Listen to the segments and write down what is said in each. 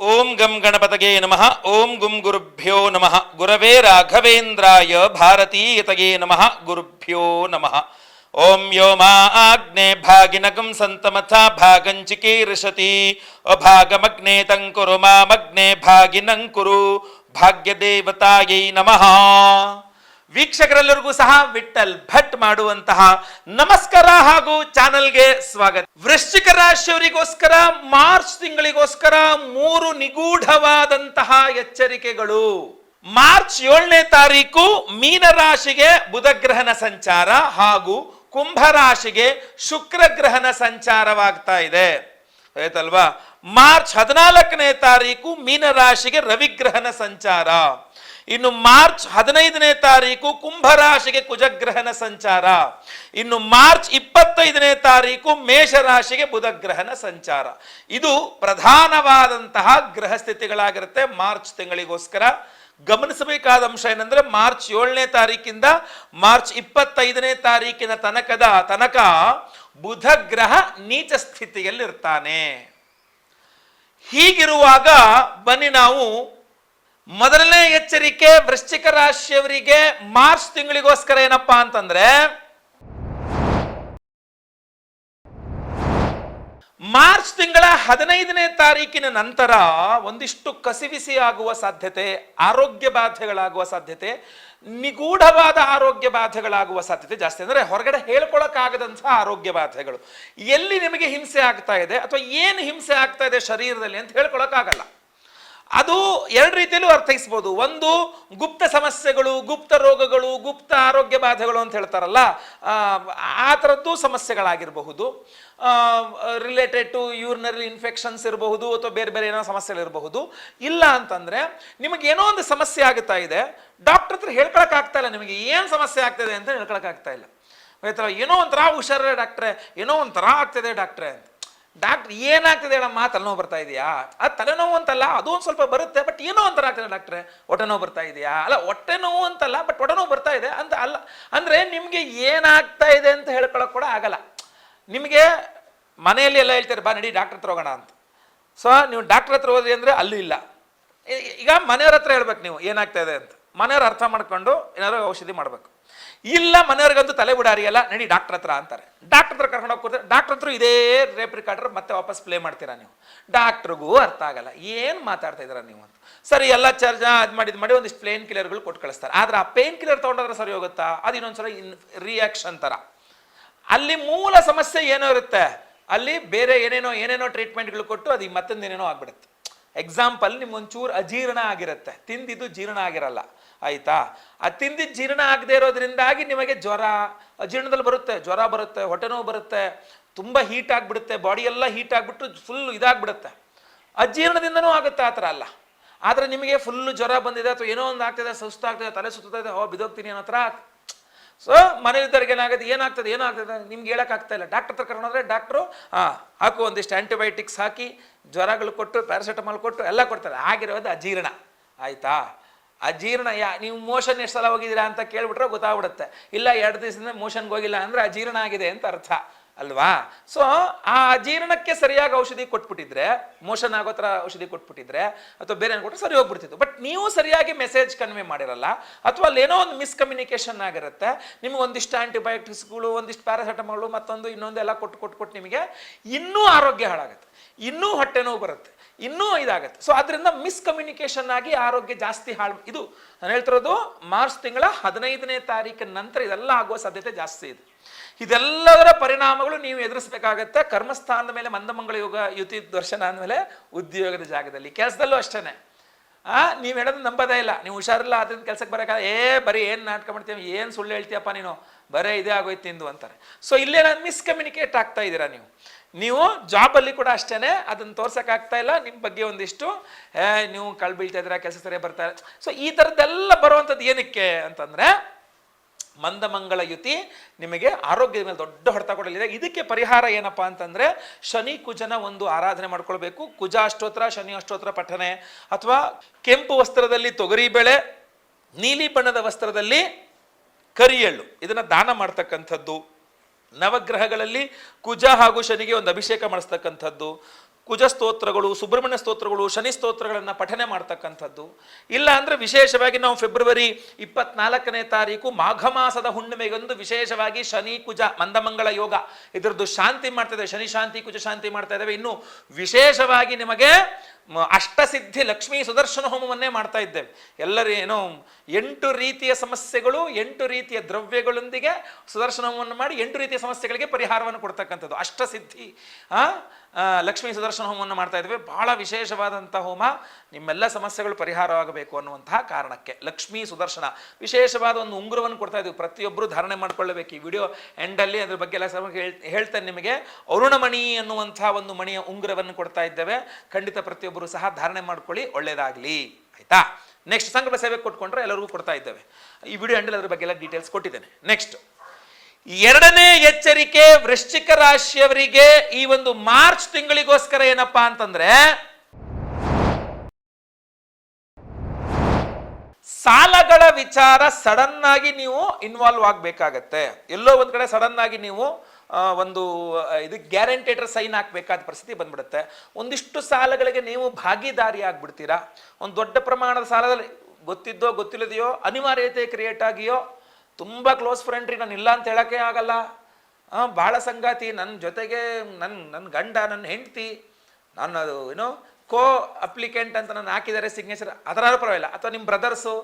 ओम गम गणपत नम ओं गुम गुरभ्यो नम, गुरव राघवेन्द्रा भारतीयत नम, गुरभ्यो नम। ओं व्योमाग्ने भागिनकं सतमथ भागंचिकीर्षती अभागमग्ने तंकुर मग्ने भागिन कुर, भाग्यदेवताय नम। ವೀಕ್ಷಕರೆಲ್ಲರಿಗೂ ಸಹ ವಿಠಲ್ ಭಟ್ ಮಾಡುವಂತಹ ನಮಸ್ಕಾರ ಹಾಗೂ ಚಾನಲ್ಗೆ ಸ್ವಾಗತ. ವೃಶ್ಚಿಕ ರಾಶಿಯವರಿಗೋಸ್ಕರ, ಮಾರ್ಚ್ ತಿಂಗಳಿಗೋಸ್ಕರ ಮೂರು ನಿಗೂಢವಾದಂತಹ ಎಚ್ಚರಿಕೆಗಳು. ಮಾರ್ಚ್ ಏಳನೇ ತಾರೀಕು ಮೀನ ರಾಶಿಗೆ ಬುಧಗ್ರಹನ ಸಂಚಾರ ಹಾಗೂ ಕುಂಭ ರಾಶಿಗೆ ಶುಕ್ರ ಗ್ರಹನ ಸಂಚಾರವಾಗ್ತಾ ಇದೆ. ಆಯ್ತಲ್ವಾ? ಮಾರ್ಚ್ ಹದಿನಾಲ್ಕನೇ ತಾರೀಕು ಮೀನ ರಾಶಿಗೆ ರವಿಗ್ರಹನ ಸಂಚಾರ. ಇನ್ನು ಮಾರ್ಚ್ ಹದಿನೈದನೇ ತಾರೀಕು ಕುಂಭರಾಶಿಗೆ ಕುಜಗ್ರಹಣ ಸಂಚಾರ. ಇನ್ನು ಮಾರ್ಚ್ ಇಪ್ಪತ್ತೈದನೇ ತಾರೀಕು ಮೇಷರಾಶಿಗೆ ಬುಧಗ್ರಹಣ ಸಂಚಾರ. ಇದು ಪ್ರಧಾನವಾದಂತಹ ಗ್ರಹ ಸ್ಥಿತಿಗಳಾಗಿರುತ್ತೆ ಮಾರ್ಚ್ ತಿಂಗಳಿಗೋಸ್ಕರ. ಗಮನಿಸಬೇಕಾದ ಅಂಶ ಏನಂದ್ರೆ ಮಾರ್ಚ್ ಏಳನೇ ತಾರೀಕಿಂದ ಮಾರ್ಚ್ ಇಪ್ಪತ್ತೈದನೇ ತಾರೀಕಿನ ತನಕದ ತನಕ ಬುಧ ಗ್ರಹ ನೀಚ ಸ್ಥಿತಿಯಲ್ಲಿರ್ತಾನೆ. ಹೀಗಿರುವಾಗ ಬನ್ನಿ ನಾವು ಮೊದಲನೇ ಎಚ್ಚರಿಕೆ ವೃಶ್ಚಿಕ ರಾಶಿಯವರಿಗೆ ಮಾರ್ಚ್ ತಿಂಗಳಿಗೋಸ್ಕರ ಏನಪ್ಪಾ ಅಂತಂದ್ರೆ, ಮಾರ್ಚ್ ತಿಂಗಳ ಹದಿನೈದನೇ ತಾರೀಕಿನ ನಂತರ ಒಂದಿಷ್ಟು ಕಸಿವಿಸಿ ಆಗುವ ಸಾಧ್ಯತೆ, ಆರೋಗ್ಯ ಬಾಧೆಗಳಾಗುವ ಸಾಧ್ಯತೆ, ನಿಗೂಢವಾದ ಆರೋಗ್ಯ ಬಾಧೆಗಳಾಗುವ ಸಾಧ್ಯತೆ ಜಾಸ್ತಿ. ಅಂದರೆ ಹೊರಗಡೆ ಹೇಳ್ಕೊಳಕ್ಕಾಗದಂತಹ ಆರೋಗ್ಯ ಬಾಧೆಗಳು. ಎಲ್ಲಿ ನಿಮಗೆ ಹಿಂಸೆ ಆಗ್ತಾ ಇದೆ ಅಥವಾ ಏನು ಹಿಂಸೆ ಆಗ್ತಾ ಇದೆ ಶರೀರದಲ್ಲಿ ಅಂತ ಹೇಳ್ಕೊಳಕ್ಕಾಗಲ್ಲ. ಅದು ಎರಡು ರೀತಿಯಲ್ಲೂ ಅರ್ಥೈಸ್ಬೋದು. ಒಂದು ಗುಪ್ತ ಸಮಸ್ಯೆಗಳು ಗುಪ್ತ ರೋಗಗಳು ಗುಪ್ತ ಆರೋಗ್ಯ ಬಾಧೆಗಳು ಅಂತ ಹೇಳ್ತಾರಲ್ಲ ಆ, ಥರದ್ದು ಸಮಸ್ಯೆಗಳಾಗಿರಬಹುದು. ರಿಲೇಟೆಡ್ ಟು ಯೂರಿನರಿ ಇನ್ಫೆಕ್ಷನ್ಸ್ ಇರಬಹುದು ಅಥವಾ ಬೇರೆ ಬೇರೆ ಏನೋ ಸಮಸ್ಯೆಗಳಿರಬಹುದು ಇಲ್ಲ ಅಂತಂದರೆ ನಿಮಗೆ ಏನೋ ಒಂದು ಸಮಸ್ಯೆ ಆಗುತ್ತಾ ಇದೆ ಡಾಕ್ಟರ್ ಹತ್ರ ಹೇಳ್ಕೊಳಕ್ ಆಗ್ತಾ ಇಲ್ಲ ನಿಮಗೆ ಏನು ಸಮಸ್ಯೆ ಆಗ್ತದೆ ಅಂತ ಹೇಳ್ಕೊಳಕ್ಕಾಗ್ತಾ ಇಲ್ಲ. ಆಯ್ತಾ ಏನೋ ಒಂಥರ ಹುಷಾರೇ ಡಾಕ್ಟ್ರೆ ಏನೋ ಒಂಥರ ಆಗ್ತದೆ ಡಾಕ್ಟ್ರೆ ಅಂತ. ಡಾಕ್ಟ್ರ್ ಏನಾಗ್ತದೆ ಹೇಳಮ್ಮ? ತಲೆನೋವು ಬರ್ತಾ ಇದೆಯಾ? ಅದು ತಲೆನೋವು ಅಂತಲ್ಲ, ಅದು ಒಂದು ಸ್ವಲ್ಪ ಬರುತ್ತೆ ಬಟ್ ಏನೋ ಒಂಥರ ಆಗ್ತದೆ ಡಾಕ್ಟ್ರೆ? ಹೊಟ್ಟೆ ನೋವು ಬರ್ತಾ ಇದೆಯಾ? ಅಲ್ಲ ಹೊಟ್ಟೆ ನೋವು ಅಂತಲ್ಲ ಬಟ್ ಹೊಟ್ಟೆ ನೋವು ಬರ್ತಾ ಇದೆ ಅಂತ ಅಲ್ಲ. ಅಂದರೆ ನಿಮಗೆ ಏನಾಗ್ತಾ ಇದೆ ಅಂತ ಹೇಳ್ಕೊಳ್ಳೋಕೆ ಕೂಡ ಆಗಲ್ಲ. ನಿಮಗೆ ಮನೆಯಲ್ಲಿ ಎಲ್ಲ ಹೇಳ್ತಾರೆ, ಬಾ ನಡಿ ಡಾಕ್ಟ್ರ್ ಹತ್ರ ಹೋಗೋಣ ಅಂತ. ಸೊ ನೀವು ಡಾಕ್ಟ್ರ್ ಹತ್ರ ಹೋದ್ರಿ ಅಂದರೆ ಅಲ್ಲೂ ಇಲ್ಲ. ಈಗ ಮನೆಯವ್ರ ಹತ್ರ ಹೇಳ್ಬೇಕು ನೀವು, ಏನಾಗ್ತಾ ಇದೆ ಅಂತ. ಮನೆಯವ್ರು ಅರ್ಥ ಮಾಡ್ಕೊಂಡು ಏನಾದ್ರು ಔಷಧಿ ಮಾಡಬೇಕು. ಇಲ್ಲ ಮನೆಯವ್ರಿಗಂತೂ ತಲೆ ಬಿಡಾರಿಯಲ್ಲ ನಡಿ ಡಾಕ್ಟರ್ ಹತ್ರ ಅಂತಾರೆ. ಡಾಕ್ಟರ್ ಹತ್ರ ಕರ್ಕೊಂಡು ಹೋಗ್ತಾರೆ ಡಾಕ್ಟರ್ ಹತ್ರ ಇದೇ ರೇಪ್ ರಿಕಾರ್ಡರ್ ಮತ್ತೆ ವಾಪಸ್ ಪ್ಲೇ ಮಾಡ್ತೀರಾ ನೀವು? ಡಾಕ್ಟ್ರಿಗೂ ಅರ್ಥ ಆಗಲ್ಲ, ಏನು ಮಾತಾಡ್ತಾ ಇದ್ದೀರಾ ನೀವು ಅಂತ. ಸರಿ, ಎಲ್ಲ ಚಾರ್ಜ್ ಅದು ಮಾಡಿದ್ ಮಾಡಿ ಒಂದಿಷ್ಟು ಪ್ಲೇನ್ ಕಿಲ್ಲರ್ಗಳು ಕೊಟ್ಟು ಕಳಿಸ್ತಾರೆ. ಆದ್ರೆ ಆ ಪೇನ್ ಕಿಲ್ಲರ್ ತೊಗೊಂಡ್ರೆ ಸರಿ ಹೋಗುತ್ತಾ? ಅದು ಇನ್ನೊಂದ್ಸಲ ಇನ್ ರಿಯಾಕ್ಷನ್ ಥರ ಅಲ್ಲಿ ಮೂಲ ಸಮಸ್ಯೆ ಏನೋ ಇರುತ್ತೆ. ಅಲ್ಲಿ ಬೇರೆ ಏನೇನೋ ಏನೇನೋ ಟ್ರೀಟ್ಮೆಂಟ್ಗಳು ಕೊಟ್ಟು ಅದು ಮತ್ತೊಂದು ಏನೇನೋ ಆಗ್ಬಿಡುತ್ತೆ. ಎಕ್ಸಾಂಪಲ್ ನಿಮ್ಗೊಂಚೂರು ಅಜೀರ್ಣ ಆಗಿರುತ್ತೆ. ತಿಂದಿದ್ದು ಜೀರ್ಣ ಆಗಿರಲ್ಲ. ಆಯ್ತಾ? ಆ ತಿಂದಿದ್ದು ಜೀರ್ಣ ಆಗದೆ ಇರೋದ್ರಿಂದಾಗಿ ನಿಮಗೆ ಜ್ವರ ಜೀರ್ಣದಲ್ಲಿ ಬರುತ್ತೆ, ಜ್ವರ ಬರುತ್ತೆ, ಹೊಟ್ಟೆ ನೋವು ಬರುತ್ತೆ, ತುಂಬ ಹೀಟ್ ಆಗಿಬಿಡುತ್ತೆ ಬಾಡಿ ಎಲ್ಲ ಹೀಟ್ ಆಗಿಬಿಟ್ಟು ಫುಲ್ ಇದಾಗ್ಬಿಡುತ್ತೆ. ಅಜೀರ್ಣದಿಂದನೂ ಆಗುತ್ತೆ ಆ ಥರ ಅಲ್ಲ. ಆದರೆ ನಿಮಗೆ ಫುಲ್ಲು ಜ್ವರ ಬಂದಿದೆ ಅಥವಾ ಏನೋ ಒಂದು ಆಗ್ತಿದೆ ಸುಸ್ತಾಗ್ತಿದೆ ತಲೆ ಸುತ್ತದೆ ಹೋ ಬಿದೋಗ್ತೀನಿ ಅನ್ನೋ ಥರ ಸೊ ಮನೆಯಲ್ಲಿದ್ದವ್ರಿಗೆ ಏನಾಗುತ್ತೆ, ಏನಾಗ್ತದೆ ಏನಾಗ್ತದೆ ನಿಮ್ಗೆ ಹೇಳೋಕ್ಕಾಗ್ತಾ ಇಲ್ಲ. ಡಾಕ್ಟರ್ ಹತ್ರ ಕರ್ಕೊಂಡ್ರೆ ಡಾಕ್ಟ್ರು ಹಾಂ ಹಾಕು ಒಂದಿಷ್ಟು ಆ್ಯಂಟಿಬಯೋಟಿಕ್ಸ್ ಹಾಕಿ, ಜ್ವರಗಳು ಕೊಟ್ಟು ಪ್ಯಾರಾಸಿಟಮಾಲ್ ಕೊಟ್ಟು, ಎಲ್ಲ ಕೊಡ್ತಾರೆ. ಆಗಿರೋದು ಅಜೀರ್ಣ ಆಯಿತಾ? ಅಜೀರ್ಣ ಯಾ, ನೀವು ಮೋಷನ್ ಎಷ್ಟು ಸಲ ಹೋಗಿದ್ದೀರಾ ಅಂತ ಕೇಳ್ಬಿಟ್ರೆ ಗೊತ್ತಾಗ್ಬಿಡುತ್ತೆ. ಇಲ್ಲ, ಎರಡು ದಿವಸದಿಂದ ಮೋಷನ್ಗೆ ಹೋಗಿಲ್ಲ ಅಂದರೆ ಅಜೀರ್ಣ ಆಗಿದೆ ಅಂತ ಅರ್ಥ, ಅಲ್ವಾ? ಸೊ ಆ ಅಜೀರ್ಣಕ್ಕೆ ಸರಿಯಾಗಿ ಔಷಧಿ ಕೊಟ್ಬಿಟ್ಟಿದ್ರೆ, ಮೋಷನ್ ಆಗೋ ಥರ ಔಷಧಿ ಕೊಟ್ಬಿಟ್ಟಿದ್ರೆ, ಅಥವಾ ಬೇರೆ ಏನು ಕೊಟ್ಟರೆ ಸರಿ ಹೋಗ್ಬಿಡ್ತಿತ್ತು. ಬಟ್ ನೀವು ಸರಿಯಾಗಿ ಮೆಸೇಜ್ ಕನ್ವೆ ಮಾಡಿರಲ್ಲ, ಅಥವಾ ಅಲ್ಲಿ ಏನೋ ಒಂದು ಮಿಸ್ಕಮ್ಯುನಿಕೇಶನ್ ಆಗಿರುತ್ತೆ, ನಿಮ್ಗೆ ಒಂದಿಷ್ಟು ಆಂಟಿಬಯೋಟಿಕ್ಸ್ಗಳು ಒಂದಿಷ್ಟು ಪ್ಯಾರಾಸೆಟಮಾಲು ಮತ್ತೊಂದು ಇನ್ನೊಂದು ಎಲ್ಲ ಕೊಟ್ಟು ಕೊಟ್ಟು ಕೊಟ್ಟು ನಿಮಗೆ ಇನ್ನೂ ಆರೋಗ್ಯ ಹಾಳಾಗುತ್ತೆ. ಇನ್ನೂ ಹೊಟ್ಟೆ ನೋವು ಬರುತ್ತೆ. ಇನ್ನೂ ಇದಾಗುತ್ತೆ. ಸೊ ಅದರಿಂದ ಮಿಸ್ಕಮ್ಯುನಿಕೇಶನ್ ಆಗಿ ಆರೋಗ್ಯ ಜಾಸ್ತಿ ಹಾಳು ಇದು ನಾನು ಹೇಳ್ತಿರೋದು ಮಾರ್ಚ್ ತಿಂಗಳ ಹದಿನೈದನೇ ತಾರೀಕಿನ ನಂತರ ಇದೆಲ್ಲ ಆಗುವ ಸಾಧ್ಯತೆ ಜಾಸ್ತಿ ಇದೆ. ಇದೆಲ್ಲದರ ಪರಿಣಾಮಗಳು ನೀವು ಎದುರಿಸಬೇಕಾಗತ್ತೆ. ಕರ್ಮಸ್ಥಾನದ ಮೇಲೆ ಮಂದಮಂಗಳ ಯೋಗ, ಯುತಿ ದರ್ಶನ ಅಂದಮೇಲೆ ಉದ್ಯೋಗದ ಜಾಗದಲ್ಲಿ. ಕೆಲಸದಲ್ಲೂ ಅಷ್ಟೇ ಆ, ನೀವು ಹೇಳೋದು ನಂಬೋದೇ ಇಲ್ಲ. ನೀವು ಹುಷಾರಿಲ್ಲ ಅದರಿಂದ ಕೆಲಸಕ್ಕೆ ಬರೋಕ್ಕಾಗ ಏ, ಬರೀ ಏನು ನಾಟಕ ಮಾಡ್ತೀವಿ ಏನು ಸುಳ್ಳು ಹೇಳ್ತೀಯಪ್ಪ ನೀನು? ಬರೇ ಇದೇ ಆಗೋಯ್ತು ತಿಂದು ಅಂತಾರೆ. ಸೊ ಇಲ್ಲೇ ನಾನು ಮಿಸ್ಕಮ್ಯುನಿಕೇಟ್ ಆಗ್ತಾ ಇದ್ದೀರಾ ನೀವು? ನೀವು ಜಾಬಲ್ಲಿ ಕೂಡ ಅಷ್ಟೇ ಅದನ್ನು ತೋರ್ಸೋಕ್ಕಾಗ್ತಾ ಇಲ್ಲ ನಿಮ್ಮ ಬಗ್ಗೆ ಒಂದಿಷ್ಟು, ಏ, ನೀವು ಕಳ್ ಬೀಳ್ತಾ ಇದ್ದೀರಾ, ಕೆಲಸ ಸರಿಯಾಗಿ ಬರ್ತಾ ಇಲ್ಲ. ಸೊ ಈ ಥರದ್ದೆಲ್ಲ ಬರುವಂಥದ್ದು ಏನಕ್ಕೆ ಅಂತಂದರೆ ಮಂದಮಂಗಳ ಯುತಿ ನಿಮಗೆ ಆರೋಗ್ಯದ ಮೇಲೆ ದೊಡ್ಡ ಹೊಡೆತ ಕೊಡಲಿದೆ. ಇದಕ್ಕೆ ಪರಿಹಾರ ಏನಪ್ಪ ಅಂತಂದರೆ, ಶನಿ ಕುಜನ ಒಂದು ಆರಾಧನೆ ಮಾಡ್ಕೊಳ್ಬೇಕು. ಕುಜ ಅಷ್ಟೋತ್ರ, ಶನಿ ಅಷ್ಟೋತ್ರ ಪಠನೆ. ಅಥವಾ ಕೆಂಪು ವಸ್ತ್ರದಲ್ಲಿ ತೊಗರಿ ಬೆಳೆ, ನೀಲಿ ಬಣ್ಣದ ವಸ್ತ್ರದಲ್ಲಿ ಕರಿಯಳ್ಳು. ಇದನ್ನ ದಾನ ಮಾಡ್ತಕ್ಕಂಥದ್ದು. ನವಗ್ರಹಗಳಲ್ಲಿ ಕುಜ ಹಾಗೂ ಶನಿಗೆ ಒಂದು ಅಭಿಷೇಕ ಮಾಡಿಸ್ತಕ್ಕಂಥದ್ದು. ಕುಜ ಸ್ತೋತ್ರಗಳು, ಸುಬ್ರಹ್ಮಣ್ಯ ಸ್ತೋತ್ರಗಳು, ಶನಿ ಸ್ತೋತ್ರಗಳನ್ನು ಪಠನೆ ಮಾಡ್ತಕ್ಕಂಥದ್ದು. ಇಲ್ಲ ಅಂದರೆ ವಿಶೇಷವಾಗಿ ನಾವು ಫೆಬ್ರವರಿ ಇಪ್ಪತ್ನಾಲ್ಕನೇ ತಾರೀಕು ಮಾಘ ಮಾಸದ ಹುಣ್ಣಿಮೆಗೊಂದು ವಿಶೇಷವಾಗಿ ಶನಿ ಕುಜ, ಮಂದಮಂಗಳ ಯೋಗ. ಇದರದ್ದು ಶಾಂತಿ ಮಾಡ್ತಾ ಇದ್ದೇವೆ. ಶನಿ ಶಾಂತಿ, ಕುಜ ಶಾಂತಿ ಮಾಡ್ತಾ ಇದ್ದೇವೆ. ಇನ್ನು ವಿಶೇಷವಾಗಿ ನಿಮಗೆ ಅಷ್ಟಸಿದ್ಧಿ ಲಕ್ಷ್ಮೀ ಸುದರ್ಶನ ಹೋಮವನ್ನೇ ಮಾಡ್ತಾ ಇದ್ದೇವೆ. ಎಲ್ಲರೂ ಎಂಟು ರೀತಿಯ ಸಮಸ್ಯೆಗಳು ಎಂಟು ರೀತಿಯ ದ್ರವ್ಯಗಳೊಂದಿಗೆ ಸುದರ್ಶನ ಹೋಮವನ್ನು ಮಾಡಿ ಎಂಟು ರೀತಿಯ ಸಮಸ್ಯೆಗಳಿಗೆ ಪರಿಹಾರವನ್ನು ಕೊಡ್ತಕ್ಕಂಥದ್ದು. ಅಷ್ಟಸಿದ್ಧಿ ಆ, ಲಕ್ಷ್ಮೀ ಸುದರ್ಶನ ಹೋಮವನ್ನು ಮಾಡ್ತಾ ಇದ್ದೇವೆ ಬಹಳ ವಿಶೇಷವಾದಂಥ ಹೋಮ. ನಿಮ್ಮೆಲ್ಲ ಸಮಸ್ಯೆಗಳು ಪರಿಹಾರವಾಗಬೇಕು ಅನ್ನುವಂತಹ ಕಾರಣಕ್ಕೆ ಲಕ್ಷ್ಮೀ ಸುದರ್ಶನ. ವಿಶೇಷವಾದ ಒಂದು ಉಂಗುರವನ್ನು ಕೊಡ್ತಾ ಇದ್ದೀವಿ ಪ್ರತಿಯೊಬ್ಬರು ಧಾರಣೆ ಮಾಡ್ಕೊಳ್ಳಬೇಕು ಈ ವಿಡಿಯೋ ಎಂಡಲ್ಲಿ ಅದ್ರ ಬಗ್ಗೆ ಎಲ್ಲ ಹೇಳ್ತೇನೆ ನಿಮಗೆ. ಅರುಣಮಣಿ ಅನ್ನುವಂಥ ಒಂದು ಮಣಿಯ ಉಂಗುರವನ್ನು ಕೊಡ್ತಾ ಇದ್ದೇವೆ. ಖಂಡಿತ ಪ್ರತಿಯೊಬ್ಬರು ಸಹ ಧಾರಣೆ ಮಾಡ್ಕೊಳ್ಳಿ. ಒಳ್ಳೇದಾಗಲಿ. ಆಯ್ತಾ? ನೆಕ್ಸ್ಟ್ ಸಂಘಟ ಸೇವೆ ಕೊಟ್ಕೊಂಡ್ರೆ ಎಲ್ಲರಿಗೂ ಕೊಡ್ತಾ ಇದ್ದೇವೆ. ಈ ವಿಡಿಯೋ ಎಂಡಲ್ಲಿ ಅದ್ರ ಬಗ್ಗೆ ಎಲ್ಲ ಡೀಟೇಲ್ಸ್ ಕೊಟ್ಟಿದ್ದೇನೆ. ನೆಕ್ಸ್ಟ್ ಎರಡನೇ ಎಚ್ಚರಿಕೆ ವೃಶ್ಚಿಕ ರಾಶಿಯವರಿಗೆ ಈ ಒಂದು ಮಾರ್ಚ್ ತಿಂಗಳಿಗೋಸ್ಕರ ಏನಪ್ಪಾ ಅಂತಂದ್ರೆ, ಸಾಲಗಳ ವಿಚಾರ ಸಡನ್ ಆಗಿ ನೀವು ಇನ್ವಾಲ್ವ್ ಆಗಬೇಕಾಗತ್ತೆ. ಎಲ್ಲೋ ಒಂದ್ ಕಡೆ ಸಡನ್ ಆಗಿ ನೀವು ಒಂದು ಇದು ಗ್ಯಾರಂಟೇಟರ್ ಸೈನ್ ಹಾಕಬೇಕಾದ ಪರಿಸ್ಥಿತಿ ಬಂದ್ಬಿಡುತ್ತೆ. ಒಂದಿಷ್ಟು ಸಾಲಗಳಿಗೆ ನೀವು ಭಾಗಿದಾರಿ ಆಗ್ಬಿಡ್ತೀರಾ? ಒಂದು ದೊಡ್ಡ ಪ್ರಮಾಣದ ಸಾಲದಲ್ಲಿ ಗೊತ್ತಿದ್ದೋ ಗೊತ್ತಿಲ್ಲದೆಯೋ, ಅನಿವಾರ್ಯತೆ ಕ್ರಿಯೇಟ್ ಆಗಿಯೋ ತುಂಬ ಕ್ಲೋಸ್ ಫ್ರೆಂಡ್ ರೀ, ನಾನು ಇಲ್ಲ ಅಂತ ಹೇಳೋಕ್ಕೆ ಆಗಲ್ಲ. ಭಾಳ ಸಂಗಾತಿ ನನ್ನ ಜೊತೆಗೆ ನನ್ನ ನನ್ನ ಗಂಡ ನನ್ನ ಹೆಂಡತಿ, ನಾನು ಅದು ಏನೋ ಕೋ ಅಪ್ಲಿಕೆಂಟ್ ಅಂತ ನಾನು ಹಾಕಿದ್ದಾರೆ ಸಿಗ್ನೇಚರ್ ಅದರಾದ್ರೂ ಪರವಾಗಿಲ್ಲ. ಅಥವಾ ನಿಮ್ಮ ಬ್ರದರ್ಸು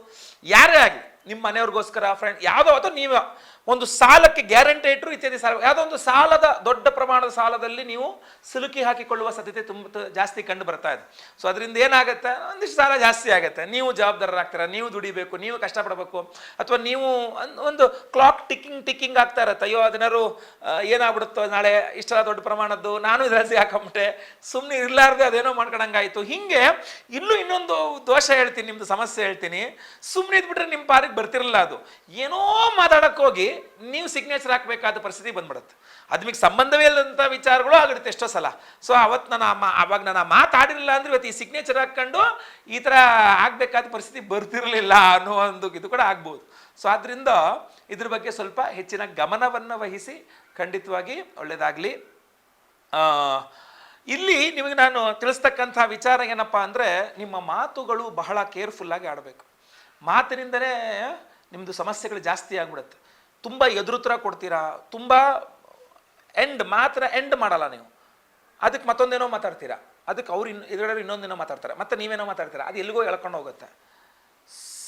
ಯಾರೇ ಆಗಲಿ. ನಿಮ್ಮ ಮನೆಯವ್ರಿಗೋಸ್ಕರ ಫ್ರೆಂಡ್ ಯಾವುದೋ ಅಥವಾ ನೀವು ಒಂದು ಸಾಲಕ್ಕೆ ಗ್ಯಾರಂಟಿ ಇಟ್ಟರು ಇತ್ಯಾದಿ ಸಾಲ, ಯಾವುದೋ ಒಂದು ಸಾಲದ, ದೊಡ್ಡ ಪ್ರಮಾಣದ ಸಾಲದಲ್ಲಿ ನೀವು ಸಿಲುಕಿ ಹಾಕಿಕೊಳ್ಳುವ ಸಾಧ್ಯತೆ ತುಂಬ ಜಾಸ್ತಿ ಕಂಡು ಬರ್ತಾ ಇದೆ. ಸೊ ಅದರಿಂದ ಏನಾಗುತ್ತೆ? ಒಂದಿಷ್ಟು ಸಾಲ ಜಾಸ್ತಿ ಆಗುತ್ತೆ. ನೀವು ಜವಾಬ್ದಾರರಾಗ್ತೀರಾ, ನೀವು ದುಡಿಬೇಕು, ನೀವು ಕಷ್ಟಪಡಬೇಕು, ಅಥವಾ ನೀವು ಒಂದ್- ಕ್ಲಾಕ್ ಟಿಕ್ಕಿಂಗ್ ಟಿಕ್ಕಿಂಗ್ ಆಗ್ತಾ ಇರುತ್ತೆ. ಅಯ್ಯೋ ಅದನ್ನಾರು ಏನಾಗ್ಬಿಡುತ್ತೋ ನಾಳೆ, ಇಷ್ಟೆಲ್ಲ ದೊಡ್ಡ ಪ್ರಮಾಣದ್ದು, ನಾನು ಇದರಲ್ಲಿ ಹಾಕೊಂಬಿಟ್ಟೆ ಸುಮ್ಮನೆ ಇರಲಾರ್ದೆ ಅದೇನೋ ಮಾಡ್ಕೊಂಡಂಗಾಯಿತು. ಹಿಂಗೆ ಇಲ್ಲೂ ಇನ್ನೊಂದು ದೋಷ ಹೇಳ್ತೀನಿ ನಿಮ್ಮದು ಸಮಸ್ಯೆ ಹೇಳ್ತೀನಿ. ಸುಮ್ಮನೆ ಇದ್ಬಿಟ್ರೆ ನಿಮ್ಮ ಪಾರಿಗೆ ಬರ್ತಿರಲ್ಲ ಅದು. ಏನೋ ಮಾತಾಡಕ್ಕೆ ಹೋಗಿ ನೀವು ಸಿಗ್ನೇಚರ್ ಹಾಕಬೇಕಾದ ಪರಿಸ್ಥಿತಿ ಬಂದ್ಬಿಡುತ್ತೆ. ಅದು ನಿಮಗೆ ಸಂಬಂಧವೇ ಇಲ್ಲದಂಥ ವಿಚಾರಗಳು ಆಗಿಡುತ್ತೆ ಎಷ್ಟೋ ಸಲ. ಸೊ ಅವತ್ತು ನಾನು ಅವಾಗ ನಾನು ಮಾತಾಡಿರಲಿಲ್ಲ ಅಂದ್ರೆ ಇವತ್ತು ಈ ಸಿಗ್ನೇಚರ್ ಹಾಕ್ಕೊಂಡು ಈ ಥರ ಆಗಬೇಕಾದ ಪರಿಸ್ಥಿತಿ ಬರ್ತಿರಲಿಲ್ಲ ಅನ್ನೋ ಒಂದು ಇದು ಕೂಡ ಆಗ್ಬೋದು. ಸೊ ಆದ್ದರಿಂದ ಇದ್ರ ಬಗ್ಗೆ ಸ್ವಲ್ಪ ಹೆಚ್ಚಿನ ಗಮನವನ್ನು ವಹಿಸಿ ಖಂಡಿತವಾಗಿ ಒಳ್ಳೆಯದಾಗಲಿ ಇಲ್ಲಿ ನಿಮಗೆ ನಾನು ತಿಳಿಸ್ತಕ್ಕಂಥ ವಿಚಾರ ಏನಪ್ಪ ಅಂದರೆ ನಿಮ್ಮ ಮಾತುಗಳು ಬಹಳ ಕೇರ್ಫುಲ್ಲಾಗಿ ಆಡಬೇಕು. ಮಾತಿನಿಂದಲೇ ನಿಮ್ಮದು ಸಮಸ್ಯೆಗಳು ಜಾಸ್ತಿ ಆಗ್ಬಿಡುತ್ತೆ. ತುಂಬ ಎದುರುತ್ತರ ಕೊಡ್ತೀರಾ? ತುಂಬ ಎಂಡ್ ಮಾತ್ರ ಎಂಡ್ ಮಾಡಲ್ಲ ನೀವು. ಅದಕ್ಕೆ ಮತ್ತೊಂದೇನೋ ಮಾತಾಡ್ತೀರಾ? ಅದಕ್ಕೆ ಅವ್ರು ಇನ್ನು ಎದುರು ಇನ್ನೊಂದೇನೋ ಮಾತಾಡ್ತಾರೆ. ಮತ್ತೆ ನೀವೇನೋ ಮಾತಾಡ್ತೀರಾ? ಅದು ಎಲ್ಲಿಗೋ ಎಳ್ಕೊಂಡು ಹೋಗುತ್ತೆ.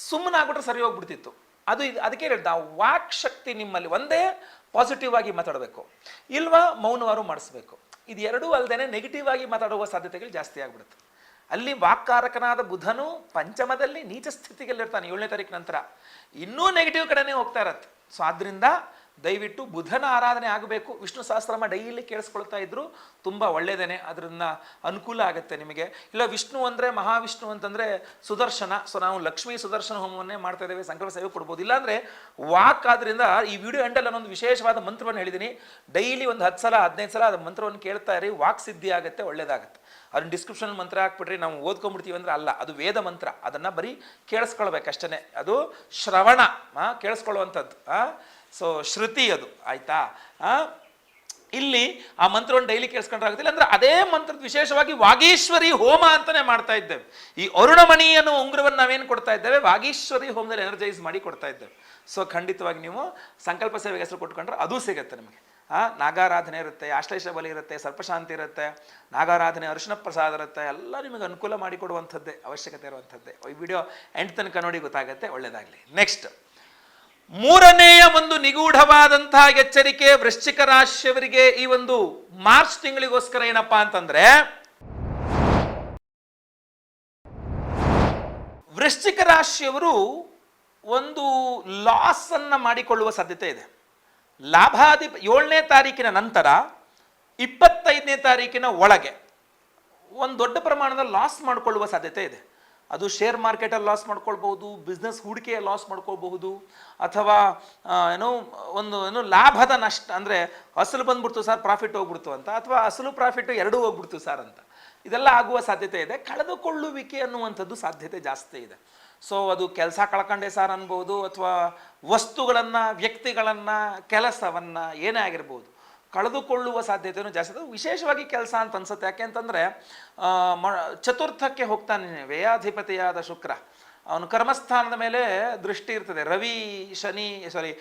ಸುಮ್ಮನೆ ಆಗ್ಬಿಟ್ರೆ ಸರಿ ಹೋಗ್ಬಿಡ್ತಿತ್ತು. ಅದು ಇದು, ಅದಕ್ಕೆ ಹೇಳಿದ ವಾಕ್ ಶಕ್ತಿ ನಿಮ್ಮಲ್ಲಿ ಒಂದೇ ಪಾಸಿಟಿವ್ ಆಗಿ ಮಾತಾಡಬೇಕು. ಇಲ್ವಾ ಮೌನವಾರು ಮಾಡಿಸ್ಬೇಕು. ಇದು ಎರಡೂ ಅಲ್ಲದೆ ನೆಗೆಟಿವ್ ಆಗಿ ಮಾತಾಡುವ ಸಾಧ್ಯತೆಗಳು ಜಾಸ್ತಿ ಆಗ್ಬಿಡುತ್ತೆ. ಅಲ್ಲಿ ವಾಕ್ಕಾರಕನಾದ ಬುಧನು ಪಂಚಮದಲ್ಲಿ ನೀಚ ಸ್ಥಿತಿಯಲ್ಲಿರ್ತಾನೆ ಏಳನೇ ತಾರೀಕು ನಂತರ. ಇನ್ನೂ ನೆಗೆಟಿವ್ ಕಡೆನೇ ಹೋಗ್ತಾ ಇರತ್ತೆ. ಸೊ ಆದ್ರಿಂದ ದಯವಿಟ್ಟು ಬುಧನ ಆರಾಧನೆ ಆಗಬೇಕು. ವಿಷ್ಣು ಸಹಸ್ರಮ ಡೈಲಿ ಕೇಳಿಸ್ಕೊಳ್ತಾ ಇದ್ರು ತುಂಬ ಒಳ್ಳೆಯದೇನೆ ಅದರಿಂದ ಅನುಕೂಲ ಆಗುತ್ತೆ ನಿಮಗೆ. ಇಲ್ಲ, ವಿಷ್ಣು ಅಂದರೆ ಮಹಾವಿಷ್ಣು ಅಂತಂದರೆ ಸುದರ್ಶನ. ಸೊ ನಾವು ಲಕ್ಷ್ಮೀ ಸುದರ್ಶನ ಹೋಮವನ್ನೇ ಮಾಡ್ತಾ ಇದ್ದೇವೆ. ಸಂಕಲ್ಪ ಸೇವೆ ಕೊಡ್ಬೋದು. ಇಲ್ಲಾಂದರೆ ವಾಕ್ ಆದ್ರಿಂದ ಈ ವಿಡಿಯೋ ಎಂಡಲ್ಲಿ ನಾನೊಂದು ವಿಶೇಷವಾದ ಮಂತ್ರವನ್ನು ಹೇಳಿದ್ದೀನಿ. ಡೈಲಿ ಒಂದು ಹತ್ತು ಸಲ, ಹದಿನೈದು ಸಲ ಅದು ಮಂತ್ರವನ್ನು ಕೇಳ್ತಾ ಇರಿ. ವಾಕ್ ಸಿದ್ಧಿ ಆಗುತ್ತೆ, ಒಳ್ಳೇದಾಗುತ್ತೆ. ಅದನ್ನ ಡಿಸ್ಕ್ರಿಪ್ಷನ್ ಮಂತ್ರ ಹಾಕ್ಬಿಟ್ರಿ ನಾವು ಓದ್ಕೊಂಡ್ಬಿಡ್ತೀವಿ ಅಂದ್ರೆ ಅಲ್ಲ, ಅದು ವೇದ ಮಂತ್ರ. ಅದನ್ನು ಬರೀ ಕೇಳಿಸ್ಕೊಳ್ಬೇಕಷ್ಟೇ ಅದು ಶ್ರವಣ ಕೇಳಿಸ್ಕೊಳ್ಳುವಂಥದ್ದು ಸೊ ಶ್ರುತಿ ಅದು, ಆಯ್ತಾ? ಇಲ್ಲಿ ಆ ಮಂತ್ರವನ್ನು ಡೈಲಿ ಕೇಳಿಸ್ಕೊಂಡ್ರೆ ಆಗುತ್ತಿಲ್ಲ ಅಂದ್ರೆ ಅದೇ ಮಂತ್ರದ ವಿಶೇಷವಾಗಿ ವಾಗೀಶ್ವರಿ ಹೋಮ ಅಂತಾನೆ ಮಾಡ್ತಾ ಇದ್ದೇವೆ. ಈ ಅರುಣಮಣಿ ಅನ್ನೋ ಉಂಗುರವನ್ನು ನಾವೇನು ಕೊಡ್ತಾ ಇದ್ದೇವೆ? ವಾಗೀಶ್ವರಿ ಹೋಮದಲ್ಲಿ ಎನರ್ಜೈಸ್ ಮಾಡಿ ಕೊಡ್ತಾ ಇದ್ದೇವೆ. ಸೊ ಖಂಡಿತವಾಗಿ ನೀವು ಸಂಕಲ್ಪ ಸೇವೆಗೆ ಹೆಸರು ಕೊಟ್ಕೊಂಡ್ರೆ ಅದು ಸಿಗುತ್ತೆ ನಿಮಗೆ. ನಾಗಾರಾಧನೆ ಇರುತ್ತೆ, ಆಶ್ಲೇಷ ಬಲಿ ಇರುತ್ತೆ, ಸರ್ಪಶಾಂತಿ ಇರುತ್ತೆ, ನಾಗಾರಾಧನೆ ಅರಿಶಿನ ಪ್ರಸಾದ ಇರುತ್ತೆ, ಎಲ್ಲ ನಿಮಗೆ ಅನುಕೂಲ ಮಾಡಿಕೊಡುವಂಥದ್ದೇ ಅವಶ್ಯಕತೆ ಇರುವಂಥದ್ದೇ. ಈ ವಿಡಿಯೋ ಎಂಟು ತನಕ ನೋಡಿ ಗೊತ್ತಾಗುತ್ತೆ ಒಳ್ಳೆಯದಾಗಲಿ ನೆಕ್ಸ್ಟ್ ಮೂರನೆಯ ಒಂದು ನಿಗೂಢವಾದಂತಹ ಎಚ್ಚರಿಕೆ ವೃಶ್ಚಿಕ ರಾಶಿಯವರಿಗೆ ಈ ಒಂದು ಮಾರ್ಚ್ ತಿಂಗಳಿಗೋಸ್ಕರ ಏನಪ್ಪಾ ಅಂತಂದ್ರೆ, ವೃಶ್ಚಿಕ ರಾಶಿಯವರು ಒಂದು ಲಾಸ್ ಅನ್ನ ಮಾಡಿಕೊಳ್ಳುವ ಸಾಧ್ಯತೆ ಇದೆ. ಲಾಭಾಧಿ ಏಳನೇ ತಾರೀಕಿನ ನಂತರ ಇಪ್ಪತ್ತೈದನೇ ತಾರೀಕಿನ ಒಳಗೆ ಒಂದು ದೊಡ್ಡ ಪ್ರಮಾಣದ ಲಾಸ್ ಮಾಡಿಕೊಳ್ಳುವ ಸಾಧ್ಯತೆ ಇದೆ. ಅದು ಶೇರ್ ಮಾರ್ಕೆಟಲ್ಲಿ ಲಾಸ್ ಮಾಡ್ಕೊಳ್ಬಹುದು ಬಿಸ್ನೆಸ್ ಹೂಡಿಕೆಯ ಲಾಸ್ ಮಾಡ್ಕೊಳ್ಬಹುದು, ಅಥವಾ ಏನೋ ಒಂದು, ಏನು ಲಾಭದ ನಷ್ಟ, ಅಂದರೆ ಅಸಲು ಬಂದ್ಬಿಡ್ತು ಸರ್ ಪ್ರಾಫಿಟ್ ಹೋಗ್ಬಿಡ್ತು ಅಂತ, ಅಥವಾ ಅಸಲು ಪ್ರಾಫಿಟ್ ಎರಡೂ ಹೋಗ್ಬಿಡ್ತು ಸರ್ ಅಂತ. ಇದೆಲ್ಲ ಆಗುವ ಸಾಧ್ಯತೆ ಇದೆ. ಕಳೆದುಕೊಳ್ಳುವಿಕೆ ಅನ್ನುವಂಥದ್ದು ಸಾಧ್ಯತೆ ಜಾಸ್ತಿ ಇದೆ. ಸೊ ಅದು ಕೆಲಸ ಕಳ್ಕೊಂಡೆ ಸರ್ ಅನ್ಬೋದು ಅಥವಾ ವಸ್ತುಗಳನ್ನು, ವ್ಯಕ್ತಿಗಳನ್ನು, ಕೆಲಸವನ್ನು ಏನೇ ಆಗಿರ್ಬೋದು ಕಳೆದುಕೊಳ್ಳುವ ಸಾಧ್ಯತೆಯೂ ಜಾಸ್ತಿ ಅದು ವಿಶೇಷವಾಗಿ ಕೆಲಸ ಅಂತ ಅನ್ಸುತ್ತೆ. ಯಾಕೆ ಅಂತಂದರೆ ಚತುರ್ಥಕ್ಕೆ ಹೋಗ್ತಾನೆ ವ್ಯಯಾಧಿಪತಿಯಾದ ಶುಕ್ರ. ಅವನು ಕರ್ಮಸ್ಥಾನದ ಮೇಲೆ ದೃಷ್ಟಿ ಇರ್ತದೆ. ರವಿ, ಶನಿ ಸಾರಿ